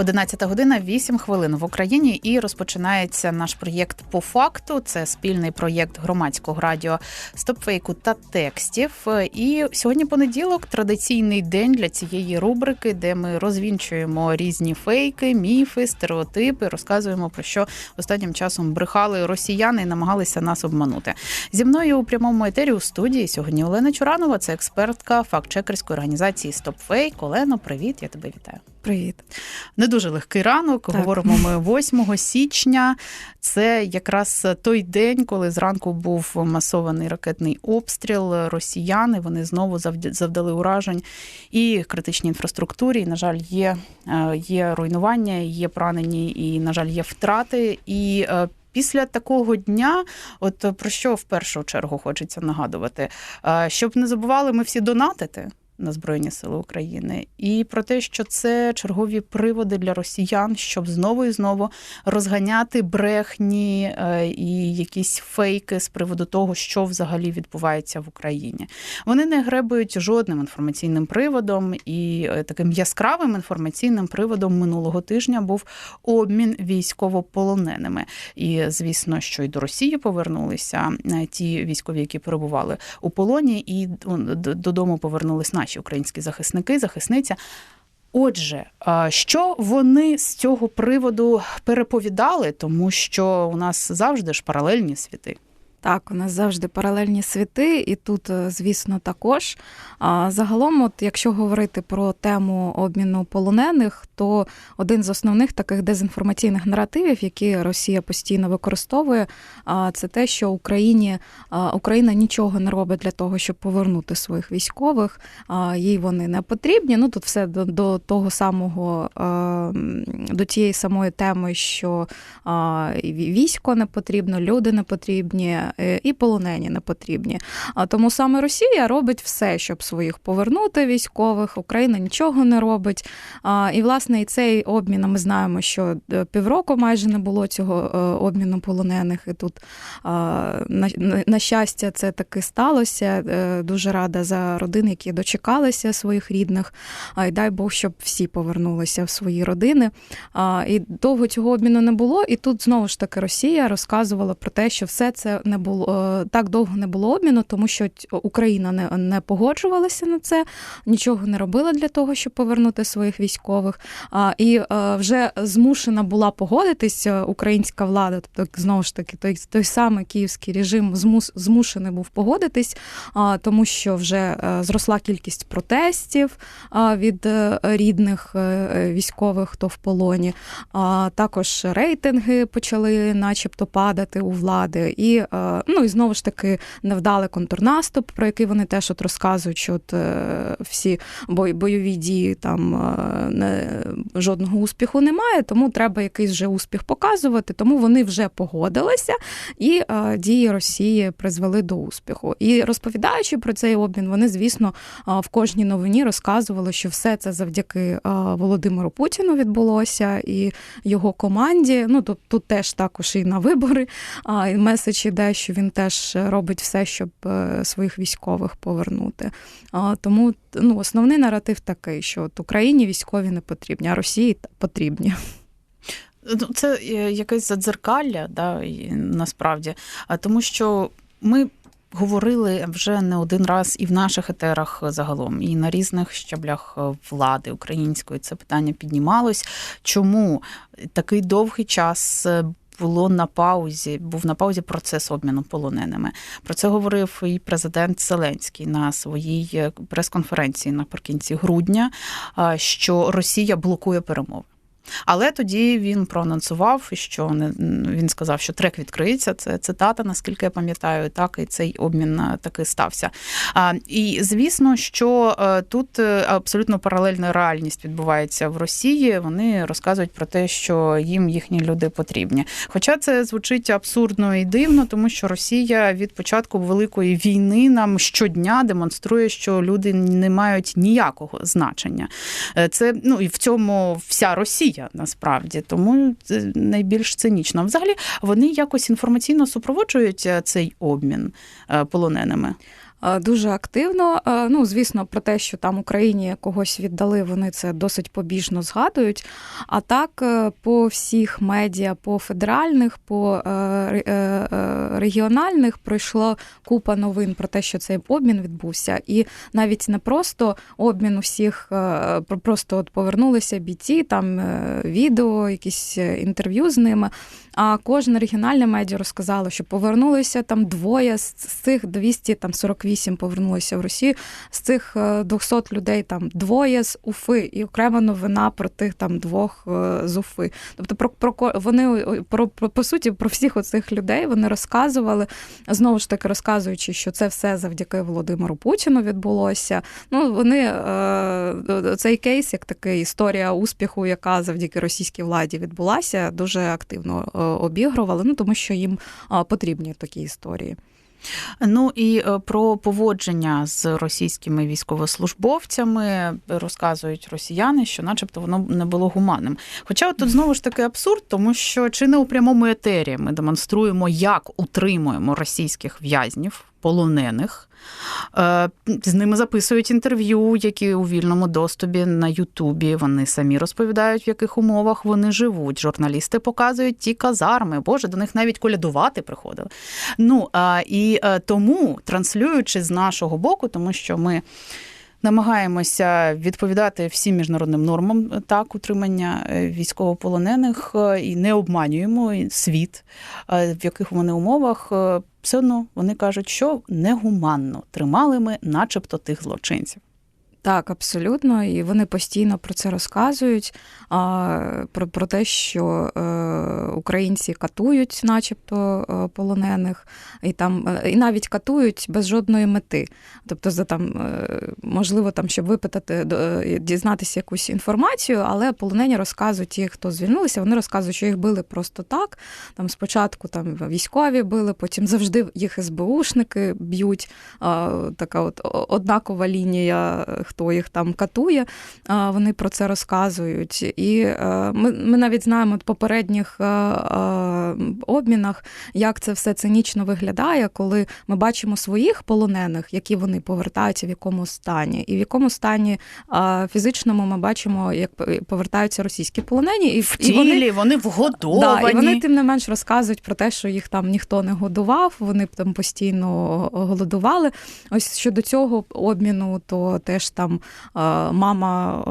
11 година 8 хвилин в Україні і розпочинається наш проєкт по факту. Це спільний проєкт громадського радіо стопфейку та текстів. І сьогодні понеділок традиційний день для цієї рубрики, де ми розвінчуємо різні фейки, міфи, стереотипи, розказуємо про що останнім часом брехали росіяни і намагалися нас обманути. Зі мною у прямому етері у студії сьогодні Олена Чуранова, це експертка фактчекерської організації Стопфейк. Олено, привіт, я тебе вітаю. Привіт, не дуже легкий ранок. Так. Говоримо ми 8 січня. Це якраз той день, коли зранку був масований ракетний обстріл. Росіяни вони знову завдали уражень і критичній інфраструктурі. І, на жаль, є, е, є руйнування, є поранені, і на жаль, є втрати. І е, Після такого дня, от про що в першу чергу хочеться нагадувати, е, щоб не забували ми всі донатити на Збройні Сили України, і про те, що це чергові приводи для росіян, щоб знову і знову розганяти брехні е, і якісь фейки з приводу того, що взагалі відбувається в Україні. Вони не гребують жодним інформаційним приводом, і е, таким яскравим інформаційним приводом минулого тижня був обмін військовополоненими. І звісно, що й до Росії повернулися е, ті військові, які перебували у полоні, і додому повернулись наші наші українські захисники, захисниця. Отже, що вони з цього приводу переповідали, тому що у нас завжди ж паралельні світи. Так, у нас завжди паралельні світи, і тут, е, звісно, також. А загалом, от якщо говорити про тему обміну полонених, то один з основних таких дезінформаційних наративів, які Росія постійно використовує, це те, що Україні Україна нічого не робить для того, щоб повернути своїх військових. Їй вони не потрібні. Ну тут все до, до того самого, до тієї самої теми, що військо не потрібно, люди не потрібні. Е, і полонені не потрібні. Тому саме Росія робить все, щоб своїх повернути військових. Україна нічого не робить. І власне і цей обмін ми знаємо, що е, півроку майже не було цього е, обміну полонених. І тут на щастя це таки сталося. Дуже рада за родини, які дочекалися своїх рідних. І дай Бог, щоб всі повернулися в свої родини. І довго цього обміну не було. І тут знову ж таки Росія розказувала про те, що все це не було так довго не було обміну, тому що Україна не не погоджувалася на це, нічого не робила для того, щоб повернути своїх військових. І вже змушена була погодитися українська влада, тобто знову ж таки, той той самий київський режим змус, змушений був погодитись, тому що вже е, зросла кількість протестів від е, рідних е, військових, хто в полоні. Також рейтинги почали, начебто, падати у влади. І ну і знову ж таки невдалий контрнаступ, про який вони теж от розказують, що от е, всі бойові дії там е, не, жодного успіху немає, тому треба якийсь вже успіх показувати. Тому вони вже погодилися, і е, дії Росії призвели до успіху. І розповідаючи про цей обмін, вони, звісно, в кожній новині розказували, що все це завдяки Володимиру Путіну відбулося і його команді. Ну тут, тут теж також і на вибори меседж іде, що він теж робить все, щоб е, своїх військових повернути. Тому ну, основний наратив такий, що от Україні військові не потрібні, а Росії потрібні. Ну, це е, якесь задзеркалля, да, насправді, тому що ми. Говорили вже не один раз і в наших етерах загалом, і на різних щаблях влади української це питання піднімалось. Чому такий довгий час було на паузі, був на паузі процес обміну полоненими. Про це говорив і президент Зеленський на своїй е, прес-конференції наприкінці грудня, що Росія блокує перемови. Але тоді він проанонсував, що не він сказав, що трек відкриється. Це цитата, наскільки я пам'ятаю, так і цей обмін е, таки стався. І звісно, що е, тут е, абсолютно паралельна реальність відбувається в Росії. Вони розказують про те, що їм їхні люди потрібні. Хоча це звучить абсурдно і дивно, тому що Росія від початку великої війни нам щодня демонструє, що люди не мають ніякого значення. Це ну і в цьому вся Росія насправді, тому це найбільш цинічно. Взагалі вони якось інформаційно супроводжують цей обмін полоненими. Дуже активно. Ну, звісно, про те, що там Україні когось віддали, вони це досить побіжно згадують. А так, е, по всіх медіа, по федеральних, по е, е, регіональних пройшло купа новин про те, що цей обмін відбувся. І навіть не просто обмін усіх, просто от повернулися бійці, там відео, якісь інтерв'ю з ними. А кожне регіональне медіа розказало, що повернулися там двоє з цих 248 повернулися в Росію. З цих 200 е, людей там двоє з Уфи, і окрема новина про тих там двох е, з Уфи. Тобто, про про вони про, про по суті про всіх оцих людей вони розказували знову ж таки розказуючи, що це все завдяки Володимиру Путіну відбулося. Ну вони е, цей кейс, як такий історія успіху, яка завдяки російській владі відбулася, дуже активно обігрували, ну тому що їм потрібні такі історії. Ну і е, про поводження з російськими військовослужбовцями розказують росіяни, що, начебто, воно не було гуманним. Хоча тут знову ж таки абсурд, тому що чи не у прямому етері ми демонструємо, як утримуємо російських в'язнів полонених. Е, з ними записують інтерв'ю, які у вільному доступі на Ютубі. Вони самі розповідають, в яких умовах вони живуть. Журналісти показують ті казарми. Боже, до них навіть колядувати приходили. Ну і е, тому, транслюючи з нашого боку, тому що ми намагаємося відповідати всім міжнародним нормам так утримання е, військовополонених і не обманюємо світ, в яких вони умовах. Все одно вони кажуть, що негуманно тримали ми, начебто, тих злочинців. Так, абсолютно, і вони постійно про це розказують. Про про те, що е, українці катують, начебто, е, полонених, і там е, і навіть катують без жодної мети. Тобто, за там можливо, там, щоб випитати, дізнатися якусь інформацію, але полонені розказують ті, хто звільнилися, вони розказують, що їх били просто так. Там спочатку там військові били, потім завжди їх СБУшники б'ють. Така от однакова лінія хто їх там катує, вони про це розказують. І е, ми ми навіть знаємо в попередніх е, е, обмінах, як це все цинічно виглядає, коли ми бачимо своїх полонених, які вони повертаються, в якому стані, і в якому стані фізичному ми бачимо, як повертаються російські полонені, і в тілі, і вони, вони вгодовані. Да, і вони тим не менш розказують про те, що їх там ніхто не годував, вони там постійно голодували. Ось щодо цього обміну, то теж там мама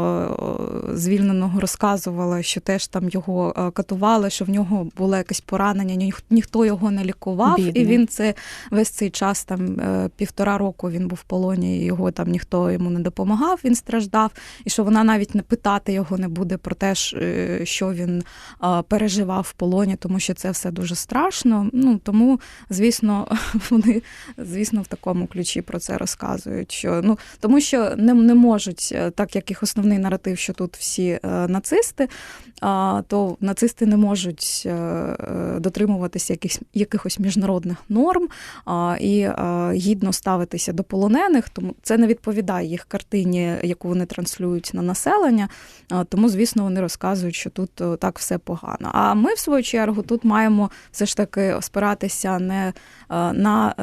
звільненого розказувала, що теж там його катували, що в нього було якесь поранення, ніхто його не лікував, Бідний. і він це весь цей час, там е, півтора року він був в полоні, і його там ніхто йому не допомагав, він страждав, і що вона навіть не питати його не буде про те, е, що він переживав в полоні, тому що це все дуже страшно. Ну тому, звісно, вони звісно в такому ключі про це розказують. Що ну тому, що не не можуть, е, так як їх основний наратив, що тут всі е, нацисти, то нацисти не можуть е, дотримуватися якихось якихось міжнародних норм і гідно ставитися до полонених, тому це не відповідає їх картині, яку вони транслюють на населення. Тому, звісно, вони розказують, що тут так все погано. А ми, в свою чергу, тут маємо все ж таки спиратися не на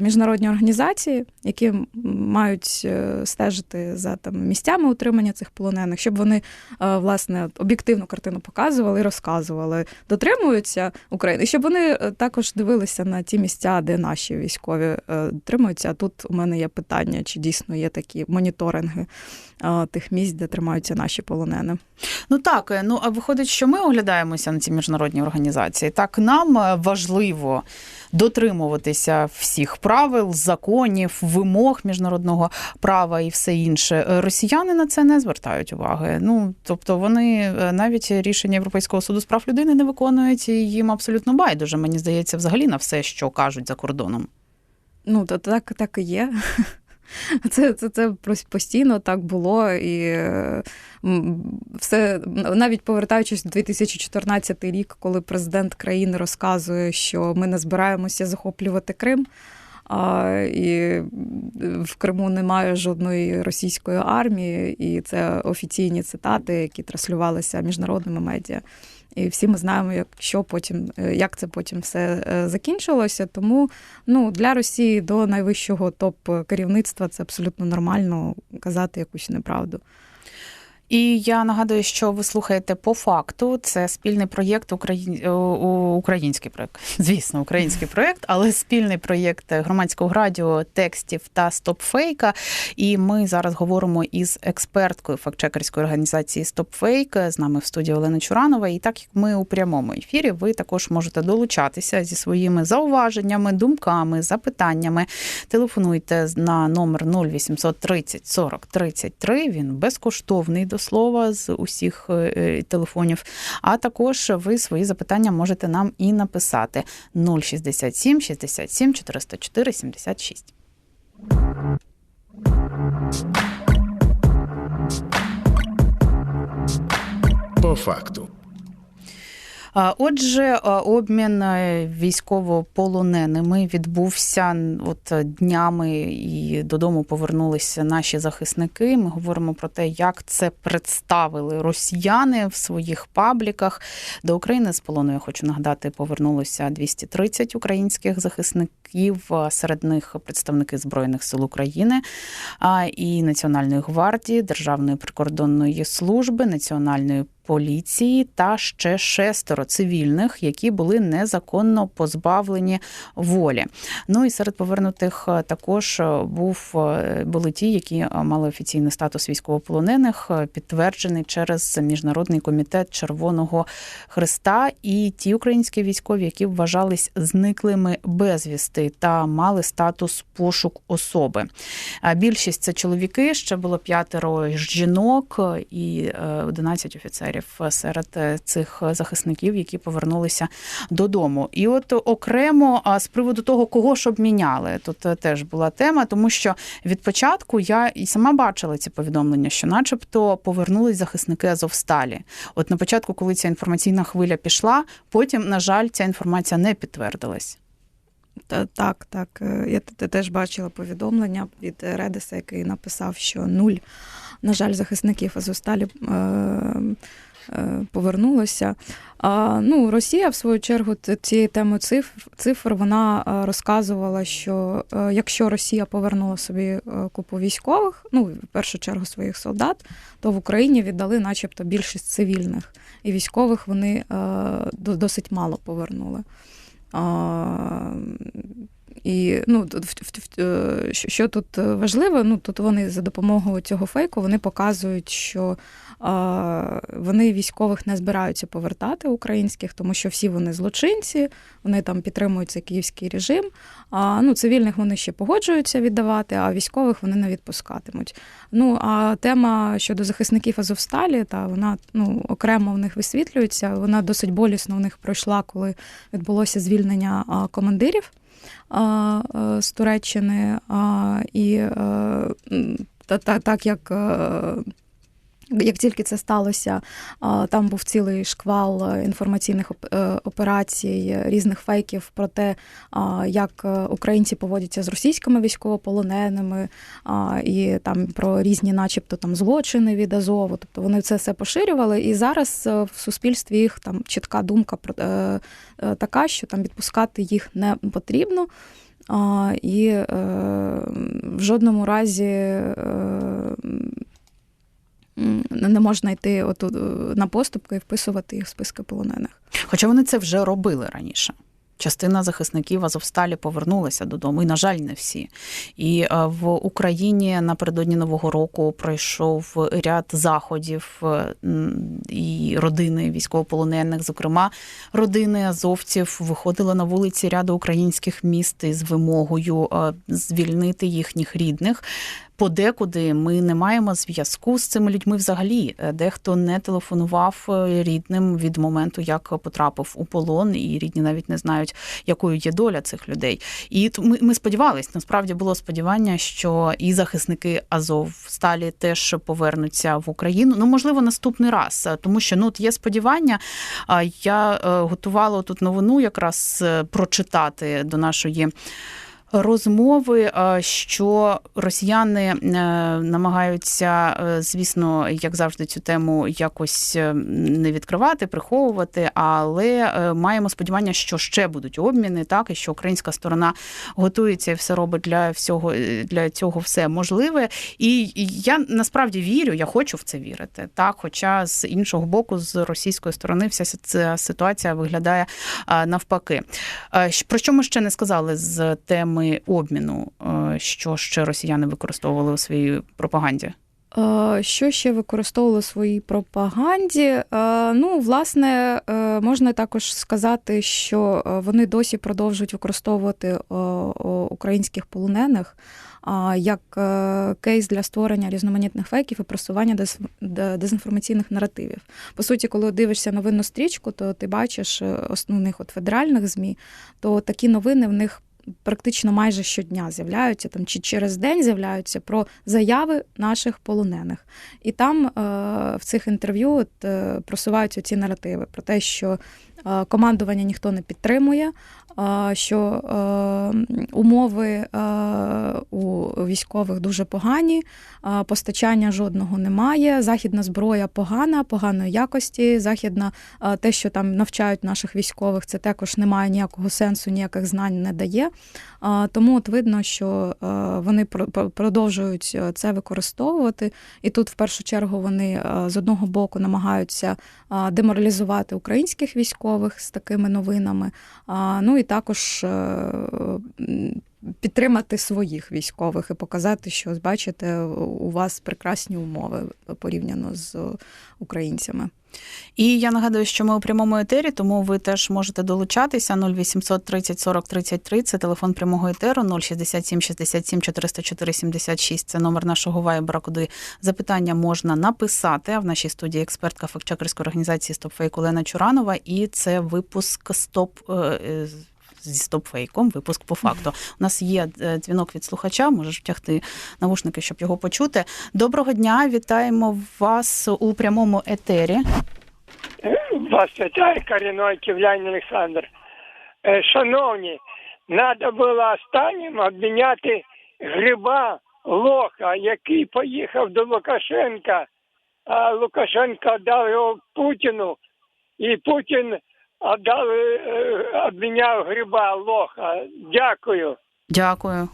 міжнародні організації, які мають стежити за там місцями утримання цих полонених, щоб вони е, власне об'єктивну картину показували і розказували, дотримуються України, щоб вони е, також дивилися на ті місця, де наші військові е, тримаються. А тут у мене є питання, чи дійсно є такі моніторинги тих місць, де тримаються наші полонени. Ну так, е, ну а виходить, що ми оглядаємося на ці міжнародні організації. Так нам е, важливо дотримуватися всіх правил, законів, вимог міжнародного права і все інше. Е, Росіяни на це не звертають уваги. Ну тобто вони е, навіть рішення Європейського суду з прав людини не виконують і їм абсолютно байдуже. Мені здається, взагалі на все, що кажуть за кордоном. Ну, то так, так і є. Це, це, це постійно так було, і все навіть повертаючись в 2014 рік, коли президент країни розказує, що ми не збираємося захоплювати Крим. А, і в Криму немає жодної російської армії, і це офіційні цитати, які транслювалися міжнародними медіа. І всі ми знаємо, як, що потім, е, як це потім все е, закінчилося. Тому ну, для Росії до найвищого топ керівництва це абсолютно нормально казати якусь неправду. І я нагадую, що ви слухаєте по факту. Це спільний проєкт Україн... у- український проєкт, звісно, український проєкт, але спільний проєкт громадського радіо, текстів та стопфейка. І ми зараз говоримо із експерткою фактчекерської організації Стопфейк. З нами в студії Олена Чуранова. І так як ми у прямому ефірі, ви також можете долучатися зі своїми зауваженнями, думками, запитаннями. Телефонуйте на номер 0830 40 33. Він безкоштовний до слова з усіх е, телефонів. А також ви свої запитання можете нам і написати 067 67 404 76. По факту. Отже, обмін е, військовополоненими відбувся от днями і додому повернулися наші захисники. Ми говоримо про те, як це представили росіяни в своїх пабліках. До України з полону, я хочу нагадати, повернулося 230 українських захисників. Серед них представники Збройних сил України і Національної гвардії, Державної прикордонної служби, Національної поліції та ще шестеро цивільних, які були незаконно позбавлені волі. Ну і серед повернутих е, також е, був е, були ті, які мали офіційний статус військовополонених, підтверджений через міжнародний комітет Червоного Христа, і ті українські військові, які вважались зниклими безвісти та мали статус пошук особи. Більшість це чоловіки, ще було п'ятеро жінок і е, 11 офіцерів серед е, цих захисників, які повернулися додому. І от окремо з приводу того, кого ж обміняли, тут е, теж була тема, тому що від початку я і сама бачила ці повідомлення, що, начебто, повернулись захисники Азовсталі. От на початку, коли ця інформаційна хвиля пішла, потім, на жаль, ця інформація не підтвердилась. Так, так. Е, Я теж бачила повідомлення від Редеса, який написав, що нуль, на жаль, захисників Азовсталі е, е, повернулося. Ну, Росія, в свою чергу, цією темою цифр, цифр вона е, розказувала, що якщо Росія повернула собі купу військових, ну, в першу чергу своїх солдат, то в Україні віддали начебто більшість цивільних. І військових вони досить мало повернули. І ну, е, що- тут важливо, ну тут вони за допомогою цього фейку вони показують, що а, вони військових не збираються повертати українських, тому що всі вони злочинці, вони там підтримують цей київський режим. А ну, цивільних вони ще погоджуються віддавати, а військових вони не відпускатимуть. Ну а тема щодо захисників Азовсталі, та вона ну окремо в них висвітлюється. Вона досить болісно в них пройшла, коли відбулося звільнення командирів е, з Туреччини. А, і е, та, та, так як. Як тільки це сталося, там був цілий шквал е, інформаційних е, операцій, е, різних фейків про те, як українці поводяться з російськими військовополоненими, і там про різні, начебто, там злочини від Азову. Тобто вони це все поширювали. І зараз в суспільстві їх там чітка думка про така, що там відпускати їх не потрібно. І в жодному разі не можна йти отут, е, на поступки і вписувати їх в списки полонених. Хоча вони це вже робили раніше. частина захисників Азовсталі повернулася додому. І, на жаль, не всі. І е, в Україні напередодні нового року пройшов ряд заходів е, і родини військовополонених, зокрема родини азовців, виходили на вулиці ряду українських міст із вимогою звільнити їхніх рідних. Подекуди ми не маємо зв'язку з цими людьми взагалі. Е, Дехто не телефонував е, рідним від моменту, як потрапив у полон, і рідні навіть не знають, якою є доля цих людей. І ми, ми сподівалися, насправді було сподівання, що і захисники Азов сталі теж повернуться в Україну. Ну можливо, наступний раз, Е, тому що ну от є сподівання. Я готувала тут новину якраз прочитати до нашої. Розмови, е, що росіяни е, намагаються, е, звісно, як завжди, цю тему якось не відкривати, приховувати, але маємо сподівання, що ще будуть обміни, так і що українська сторона готується і все робить для всього для цього все можливе. І я насправді вірю, я хочу в це вірити. Так, хоча з іншого боку, з російської сторони, вся ця ситуація виглядає навпаки. Про що ми ще не сказали з теми обміну, е, що ще росіяни використовували у своїй пропаганді? Е, Що ще використовували у своїй пропаганді? Е, Ну, власне, можна також сказати, що вони досі продовжують використовувати українських полонених як кейс для створення різноманітних фейків і просування дезінформаційних наративів. По суті, коли дивишся новинну стрічку, то ти бачиш основних от федеральних ЗМІ, то такі новини в них. Практично майже щодня з'являються там чи через день з'являються про заяви наших полонених. І там е, в цих інтерв'ю от, е, просуваються ці наративи про те, що е, командування ніхто не підтримує, е, що е, умови е, у військових дуже погані, постачання жодного немає. Західна зброя погана, поганої якості. Західна те, що там навчають наших військових, це також не має ніякого сенсу, ніяких знань не дає. Тому от видно, що вони про- про- продовжують е, це використовувати. І тут, в першу чергу, вони е, з одного боку намагаються деморалізувати українських військових з такими новинами. Ну і також е, підтримати своїх військових і показати, що бачите, у вас прекрасні умови порівняно з українцями. І я нагадую, що ми у прямому етері, тому ви теж можете долучатися 0800 30 40 33, Це телефон прямого етеру 067 67 404 76. Це номер нашого вайбера, куди запитання можна написати. А в нашій студії експертка фактчекерської організації StopFake Олена Чуранова. І це випуск Стоп. Зі стопфейком, випуск по факту. У нас є е, дзвінок від слухача, можеш втягти навушники, щоб його почути. Доброго дня, вітаємо вас у прямому етері. Вас вітає корінний ківлянин Олександр. Е, Шановні, треба було останнім обміняти гриба лоха, який поїхав до Лукашенка, а Лукашенко дав його Путіну, і Путін отдав, е, обміняв гриба лоха. Дякую. Дякую.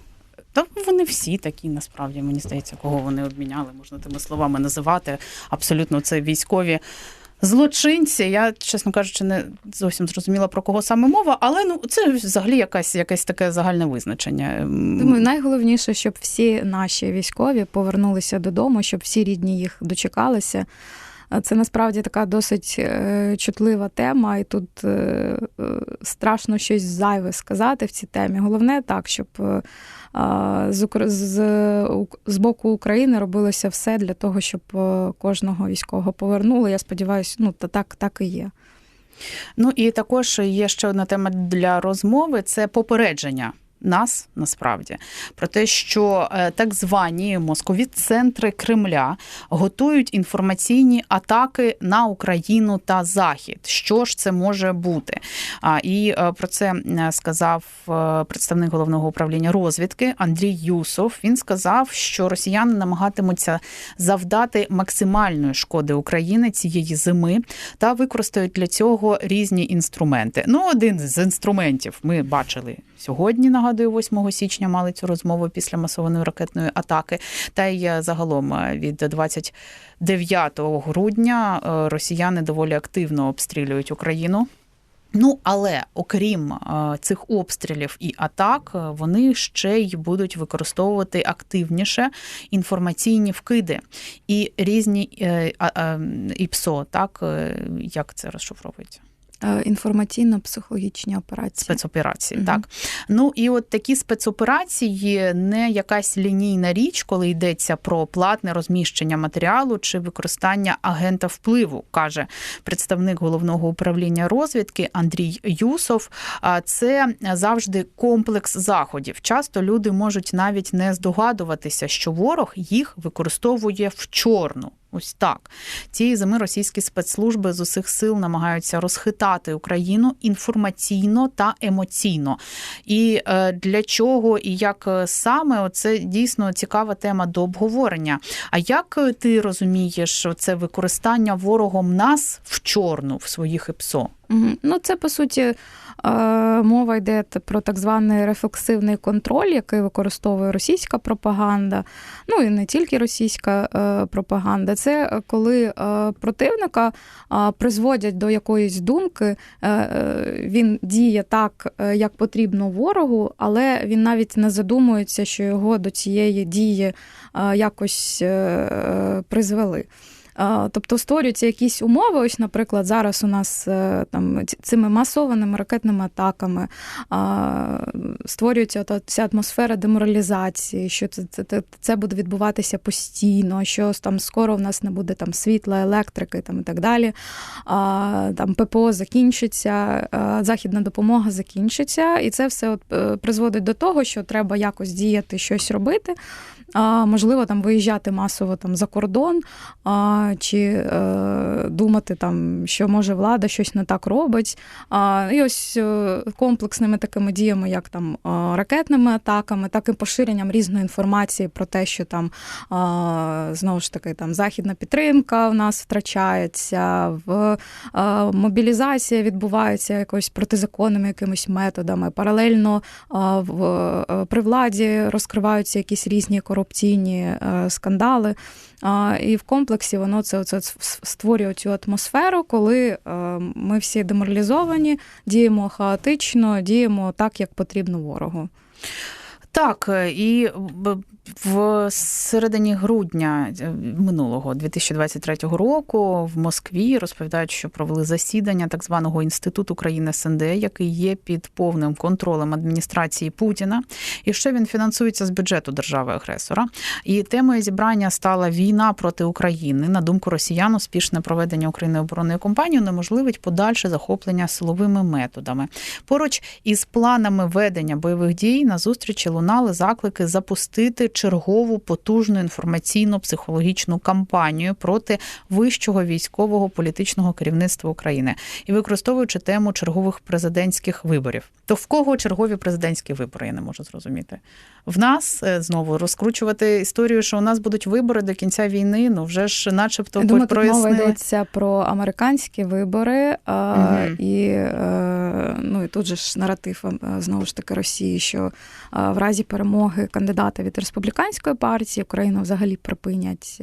Та вони всі такі, насправді, мені здається, кого вони обміняли, можна тими словами називати. Абсолютно це військові злочинці. Я, чесно кажучи, не зовсім зрозуміла про кого саме мова, але ну це взагалі якась, якесь таке загальне визначення. Думаю, найголовніше, щоб всі наші військові повернулися додому, щоб всі рідні їх дочекалися. А Це насправді така досить е, чутлива тема, і тут е, е, страшно щось зайве сказати в цій темі. Головне так, щоб е, з, боку України робилося все для того, щоб е, кожного військового повернули. Я сподіваюся, ну та так, так і є. Ну і також є ще одна тема для розмови: це попередження. Нас насправді про те, що е, так звані мозкові центри Кремля готують інформаційні атаки на Україну та Захід. Що ж це може бути? І е, про це сказав е, представник головного управління розвідки Андрій Юсов. Він сказав, що росіяни намагатимуться завдати максимальної шкоди Україні цієї зими та використають для цього різні інструменти. Ну, один з інструментів ми бачили сьогодні. Нагадую, 8 січня мали цю розмову після масованої ракетної атаки. Та й е, загалом е, від 29 грудня е, росіяни доволі активно обстрілюють Україну. Ну, але окрім цих обстрілів і атак, вони ще й будуть використовувати активніше інформаційні вкиди і різні ІПСО, так як це розшифровується? Е, Інформаційно-психологічні операції. Спецоперації, Мгм. так ну і от такі спецоперації не якась лінійна річ, коли йдеться про платне розміщення матеріалу чи використання агента впливу, каже представник головного управління розвідки Андрій Юсов. Це завжди комплекс заходів. Часто люди можуть навіть не здогадуватися, що ворог їх використовує в чорну. Ось так цієї зими російські спецслужби з усіх сил намагаються розхитати Україну інформаційно та емоційно. І е, для чого і як е, саме це дійсно цікава тема до обговорення. А як е, ти розумієш це використання ворогом нас в чорну в своїх? Мгм. Ну, це по суті мова йде про так званий рефлексивний контроль, який використовує російська пропаганда, ну і не тільки російська е, пропаганда. Це е, коли е, противника е, призводять до якоїсь думки, е, е, він діє так, е, як потрібно ворогу, але він навіть не задумується, що його до цієї дії е, якось е, е, призвели. Тобто створюються якісь умови. Ось, наприклад, зараз у нас е, там цими масованими ракетними атаками створюється та ця атмосфера деморалізації, що це, це, це, буде відбуватися постійно, що там скоро в нас не буде там світла, електрики там, і так далі. Там ППО закінчиться, західна допомога закінчиться, і це все от, е, призводить до того, що треба якось діяти, щось робити. Можливо, там виїжджати масово там за кордон, чи е, думати, там, що може влада щось не так робить. А, і ось е, комплексними такими діями, як там е, ракетними атаками, так і поширенням різної інформації про те, що там а, знову ж таки там західна підтримка в нас втрачається, в а, мобілізація відбувається якось протизаконними якимись методами. Паралельно а, в е, при владі розкриваються якісь різні корупційні е, скандали. І в комплексі воно це, це створює цю атмосферу, коли е, ми всі деморалізовані, діємо хаотично, діємо так, як потрібно ворогу. Так, е, і в середині грудня е, минулого 2023 року в Москві розповідають, що провели засідання так званого інституту країн СНД, який є під повним контролем адміністрації Путіна. І ще він фінансується з бюджету держави-агресора. І темою зібрання стала війна проти України. На думку росіян, успішне проведення України оборонної кампанії неможливить подальше захоплення силовими методами. Поруч із планами ведення бойових дій на зустрічі лунали заклики запустити чергову потужну інформаційно-психологічну кампанію проти вищого військового політичного керівництва України і використовуючи тему чергових президентських виборів. То в кого чергові президентські вибори? Я не можу зрозуміти. В нас е, знову розкручувати історію, що у нас будуть вибори до кінця війни. Ну вже ж, начебто, Я думаю, тут мова проясни... йдеться про американські вибори, а, Мгм. і, е, ну, і тут же ж наратив е, знову ж таки Росії, що в разі перемоги кандидата від республіканської партії Україну взагалі припинять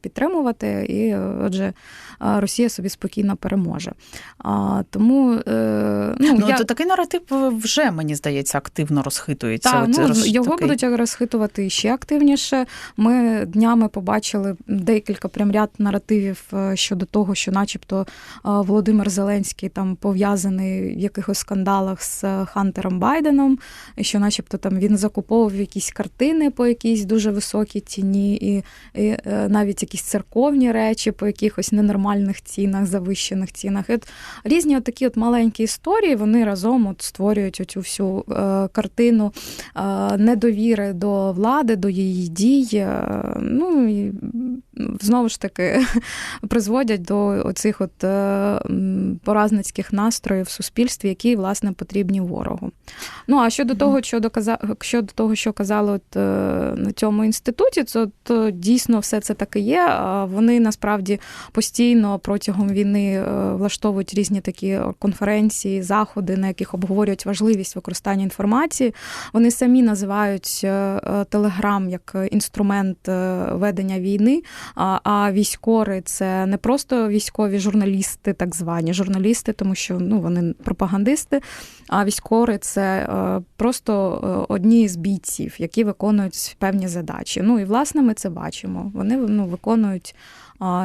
підтримувати, і отже, Росія собі спокійно переможе. А, Тому ну, Ну, я... то такий наратив вже мені здається активно розхитується. Так, От ну, роз- його такий. будуть розхитувати ще активніше. Ми днями побачили декілька прям ряд наративів е, щодо того, що, начебто, е, Володимир Зеленський там пов'язаний в якихось скандалах з Хантером Байденом, і що, начебто, там він закуповував якісь картини по якійсь дуже високій ціні, і, і е, навіть якісь церковні речі по якихось ненормальних цінах, завищених цінах. І от різні от такі от маленькі історії вони разом от створюють оцю всю е, картину е, недовіри до влади, до її дій. е, Ну і знову ж таки призводять до оцих от е, поразницьких настроїв в суспільстві, які власне потрібні ворогу. Ну а щодо того, що доказа... щодо того, що казали от, е, на цьому інституті, то, то дійсно все це таки є. Вони насправді постійно протягом війни е, влаштовують різні такі конференції, заходи, на яких обговорюють важливість використання інформації. Вони самі називають Телеграм як інструмент ведення війни. А, військори це не просто військові журналісти, так звані журналісти, тому що ну вони пропагандисти, а військові це е, просто е, одні з бійців, які виконують певні задачі. Ну і власне ми це бачимо. Вони ну, виконують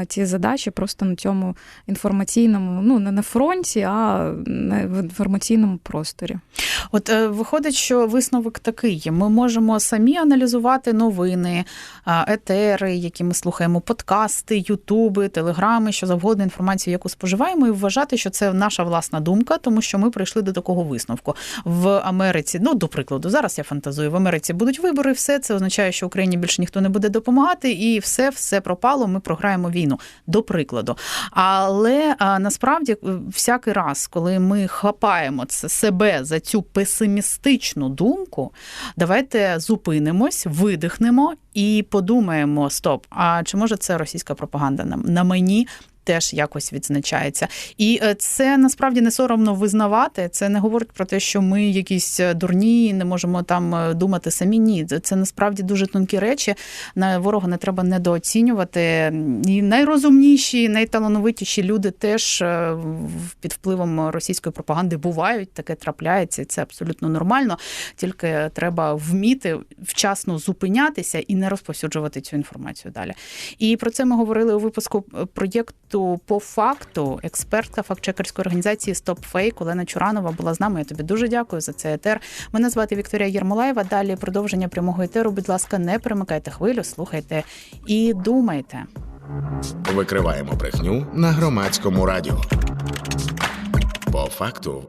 ці задачі просто на цьому інформаційному, ну не на фронті, а в інформаційному просторі. От е, виходить, що висновок такий: ми можемо самі аналізувати новини, етери, які ми слухаємо, подкасти, ютуби, телеграми, що завгодно інформацію, яку споживаємо, і вважати, що це наша власна думка, тому що ми прийшли до такого висновку. В Америці, ну до прикладу, зараз я фантазую, в Америці будуть вибори, все це означає, що Україні більше ніхто не буде допомагати, і все, все пропало. Ми програємо війну. До прикладу. Але насправді е, всякий раз, коли ми хапаємо це себе за цю песимістичну думку, давайте зупинимось, видихнемо і подумаємо: стоп, а чи може це російська пропаганда на мені? Теж якось відзначається, і е, це насправді не соромно визнавати. Це не говорить про те, що ми якісь е, дурні, не можемо там е, думати самі. Ні, це- насправді дуже тонкі речі. На ворога не треба недооцінювати. І найрозумніші, найталановитіші люди теж під впливом російської пропаганди бувають. Таке трапляється, і це абсолютно нормально. Тільки треба вміти вчасно зупинятися і не розповсюджувати цю інформацію далі. І про це ми говорили у випуску е, проєкту по факту. Експертка фактчекерської організації StopFake Олена Чуранова була з нами. Я тобі дуже дякую за цей етер. Мене звати Вікторія Єрмолаєва. Далі продовження прямого етеру. Будь ласка, не перемикайте хвилю, слухайте і думайте. Викриваємо брехню на громадському радіо. По факту